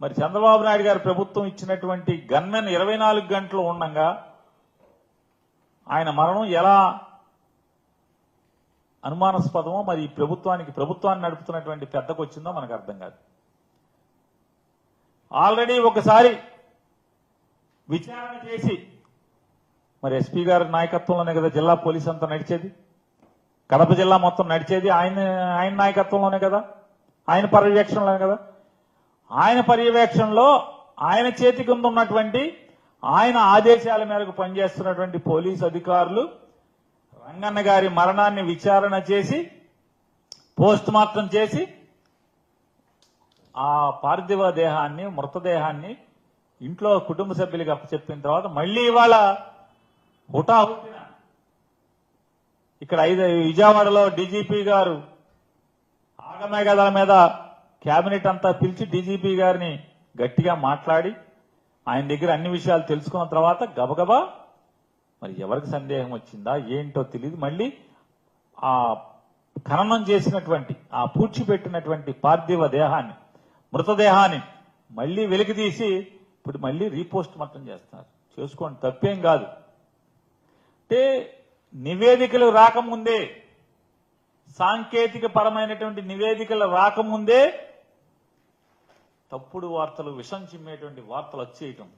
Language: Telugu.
మరి చంద్రబాబు నాయుడు గారి ప్రభుత్వం ఇచ్చినటువంటి గన్మెన్ ఇరవై నాలుగు గంటలు ఉండగా ఆయన మరణం ఎలా అనుమానాస్పదమో మరి ప్రభుత్వానికి ప్రభుత్వాన్ని నడుపుతున్నటువంటి పెద్దకు వచ్చిందో మనకు అర్థం కాదు. ఆల్రెడీ ఒకసారి విచారణ చేసి మరి ఎస్పీ గారి నాయకత్వంలోనే కదా జిల్లా పోలీస్ అంతా నడిచేది? కడప జిల్లా మొత్తం నడిచేది? ఆయన ఆయన నాయకత్వంలోనే కదా? ఆయన పర్యవేక్షణలోనే కదా? ఆయన పర్యవేక్షణలో ఆయన చేతి కింద ఉన్నటువంటి ఆయన ఆదేశాల మేరకు పనిచేస్తున్నటువంటి పోలీస్ అధికారులు రంగన్న గారి మరణాన్ని విచారణ చేసి పోస్ట్ మార్టం చేసి ఆ పార్థివ దేహాన్ని మృతదేహాన్ని ఇంట్లో కుటుంబ సభ్యులకు అప్పచెప్పిన తర్వాత మళ్ళీ ఇవాళ హుటాహుటిన ఇక్కడ ఐదు విజయవాడలో డీజీపీ గారు ఆగమేఘాల మీద కేబినెట్ అంతా పిలిచి డీజీపీ గారిని గట్టిగా మాట్లాడి ఆయన దగ్గర అన్ని విషయాలు తెలుసుకున్న తర్వాత గబగబా మరి ఎవరికి సందేహం వచ్చిందా ఏంటో తెలియదు మళ్ళీ ఆ ఖననం చేసినటువంటి ఆ పూడ్చిపెట్టినటువంటి పార్థివ దేహాన్ని మృతదేహాన్ని మళ్ళీ వెలికితీసి ఇప్పుడు మళ్ళీ రీపోస్ట్ మార్టం చేస్తున్నారు. చేసుకోండి తప్పేం కాదు. అంటే నివేదికలు రాకముందే సాంకేతిక పరమైనటువంటి నివేదికలు రాకముందే తప్పుడు వార్తలు విషం చిమ్మేటువంటి వార్తలు వచ్చేయటం.